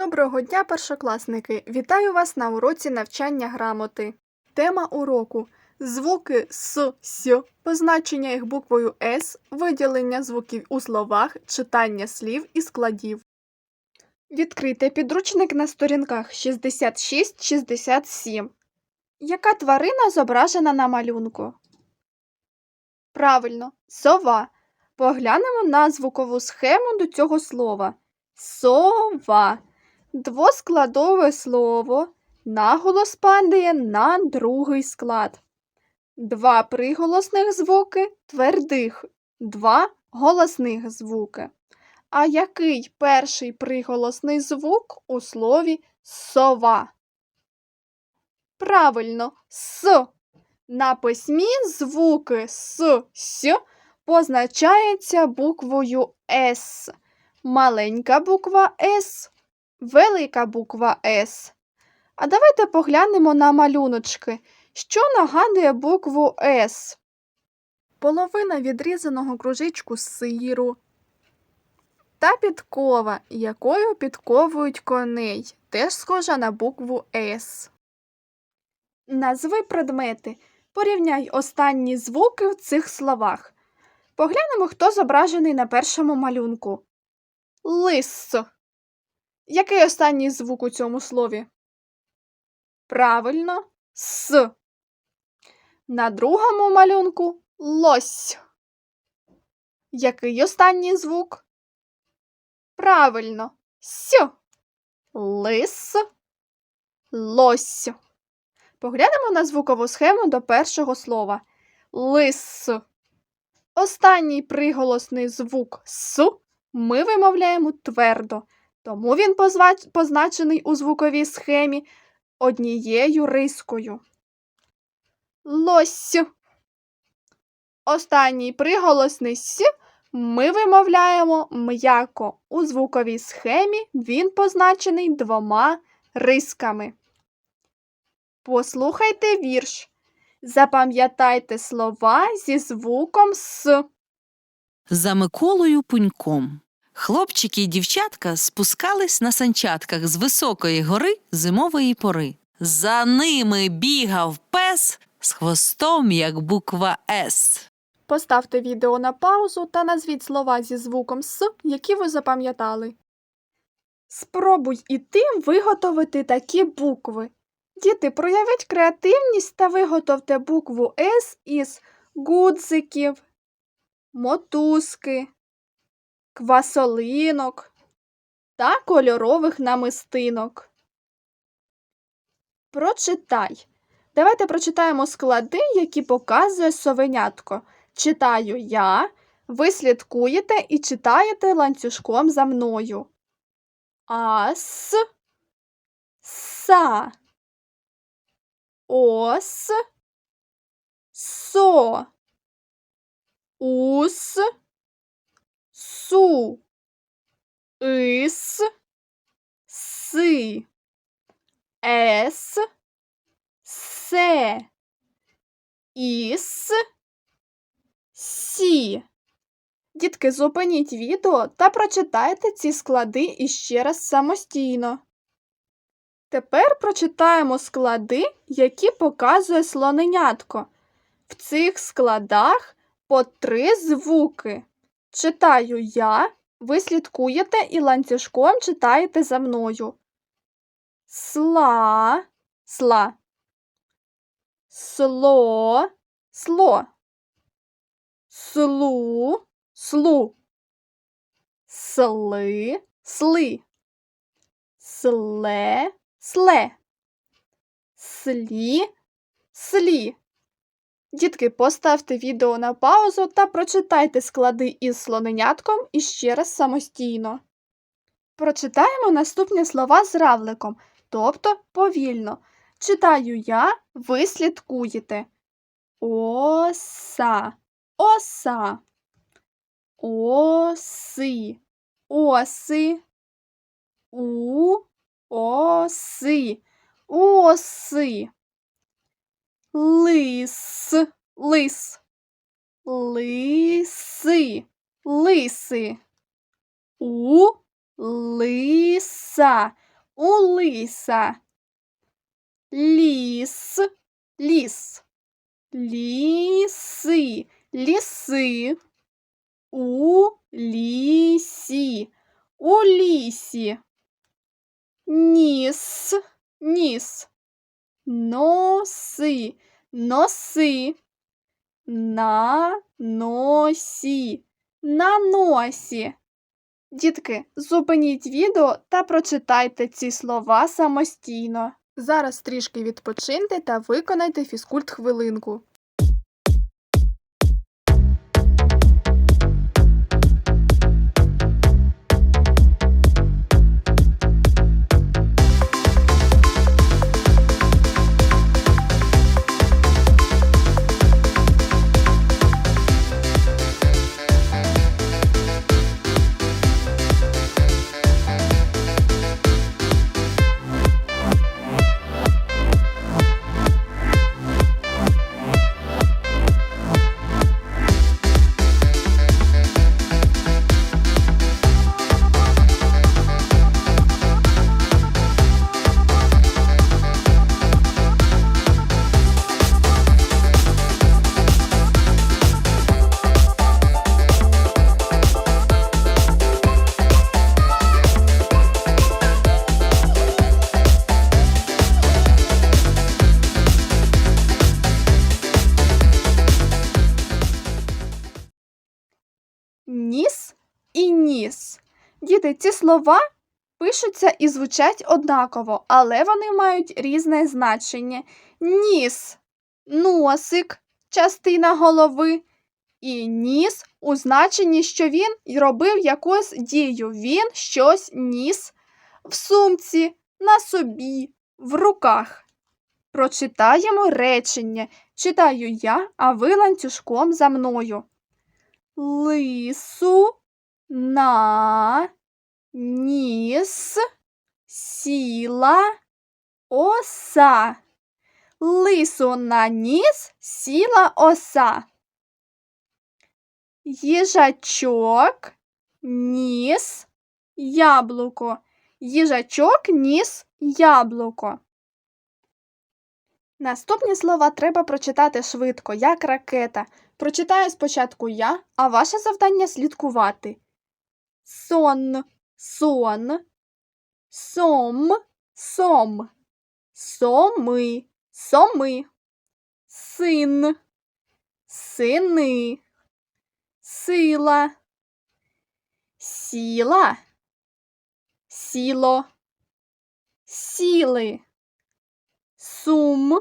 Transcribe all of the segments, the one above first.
Доброго дня, першокласники! Вітаю вас на уроці навчання грамоти. Тема уроку звуки с, с, позначення їх буквою С, виділення звуків у словах, читання слів і складів. Відкрийте підручник на сторінках 66-67. Яка тварина зображена на малюнку? Правильно, сова. Поглянемо на звукову схему до цього слова. Сова. Двоскладове слово. Наголос падає на другий склад. Два приголосних звуки твердих, два голосних звуки. А який перший приголосний звук у слові сова? Правильно, с. На письмі звуки с, с позначаються буквою С. Маленька буква С, велика буква С. А давайте поглянемо на малюночки, що нагадує букву С. Половина відрізаного кружечку сиру та підкова, якою підковують коней, теж схожа на букву С. Назви предмети. Порівняй останні звуки в цих словах. Поглянемо, хто зображений на першому малюнку. Лис. Який останній звук у цьому слові? Правильно, с. На другому малюнку лось. Який останній звук? Правильно, с. Лис. Лось. Поглянемо на звукову схему до першого слова. Лис. Останній приголосний звук с ми вимовляємо твердо, тому він позначений у звуковій схемі однією рискою. Лось. Останній приголосний с ми вимовляємо м'яко. У звуковій схемі він позначений двома рисками. Послухайте вірш. Запам'ятайте слова зі звуком С. За Миколою Пуньком. Хлопчики й дівчатка спускались на санчатках з високої гори зимової пори. За ними бігав пес з хвостом, як буква С. Поставте відео на паузу та назвіть слова зі звуком С, які ви запам'ятали. Спробуй і ти виготовити такі букви. Діти, проявіть креативність та виготовте букву С із гудзиків, мотузки, квасолинок та кольорових намистинок. Прочитай. Давайте прочитаємо склади, які показує совенятко. Читаю я, ви слідкуєте і читаєте ланцюжком за мною. Ас, са, ос, со, ус, су, ис, си, ес, се, іс, сі. Дітки, зупиніть відео та прочитайте ці склади іще раз самостійно. Тепер прочитаємо склади, які показує слоненятко. В цих складах по три звуки. Читаю я, ви слідкуєте і ланцюжком читаєте за мною. Сла, сла. Сло, сло. Слу, слу. Сли, сли. Сле, сле. Слі, слі. Дітки, поставте відео на паузу та прочитайте склади із слоненятком іще раз самостійно. Прочитаємо наступні слова з равликом, тобто повільно. Читаю я, ви слідкуєте. Оса, оса, оси, оси, у, оси, оси. Лис, лис, лиси, лиси. У, лиса, улиса, ліс, ліс, ліси, ліси, у лісі, у лісі, ніс, ніс, носи, носи, на носі, на носі. Дітки, зупиніть відео та прочитайте ці слова самостійно. Зараз трішки відпочиньте та виконайте фізкульт хвилинку. Діти, ці слова пишуться і звучать однаково, але вони мають різне значення. Ніс носик, частина голови, і ніс у значенні, що він робив якусь дію. Він щось ніс в сумці, на собі, в руках. Прочитаємо речення. Читаю я, а ви ланцюжком за мною лису на ніс сіла оса. Лису на ніс сіла оса. Їжачок ніс яблуко. Їжачок ніс яблуко. Наступні слова треба прочитати швидко, як ракета. Прочитаю спочатку я, а ваше завдання слідкувати. Сон, сон, сом, сом, соми, соми, син, сини, сила, сіла, сіло, сіли, сум,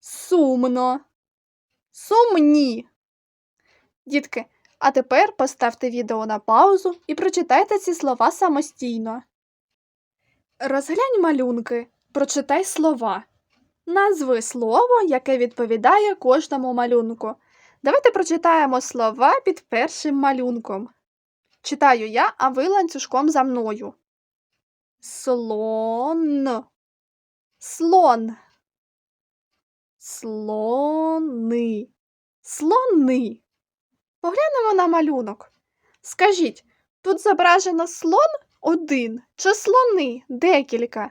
сумно. Сумні. Дітки, а тепер поставте відео на паузу і прочитайте ці слова самостійно. Розглянь малюнки, прочитай слова. Назви слово, яке відповідає кожному малюнку. Давайте прочитаємо слова під першим малюнком. Читаю я, а ви ланцюжком за мною. Слон. Слон. Слони. Слони. Поглянемо на малюнок. Скажіть, тут зображено слон один чи слони декілька?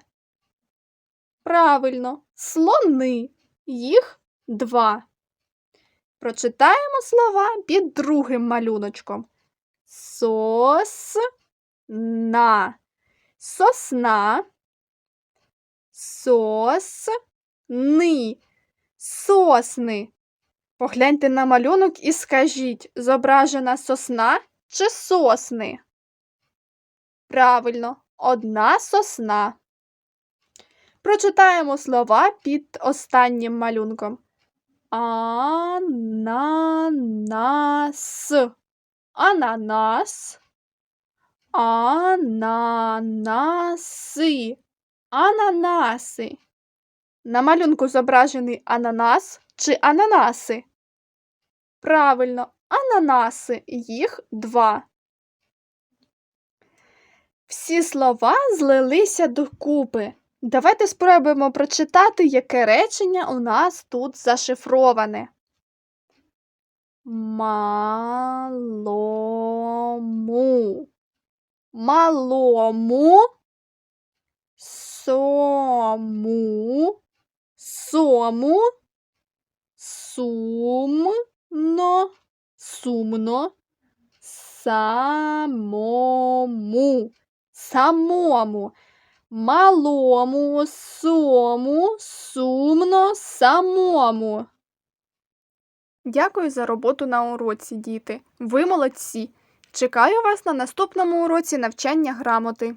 Правильно, слони. Їх два. Прочитаємо слова під другим малюночком. Сосна. Сосна. Сосни. Сосни. Погляньте на малюнок і скажіть, зображена сосна чи сосни? Правильно, одна сосна. Прочитаємо слова під останнім малюнком. Ананас. Ананас. Ананаси. Ананаси. На малюнку зображений ананас чи ананаси? Правильно, ананаси. Їх два. Всі слова злилися докупи. Давайте спробуємо прочитати, яке речення у нас тут зашифроване. Малому. Малому сому, сому, сумно, сумно, самому, самому, малому, сому, сумно, самому. Дякую за роботу на уроці, діти. Ви молодці. Чекаю вас на наступному уроці навчання грамоти.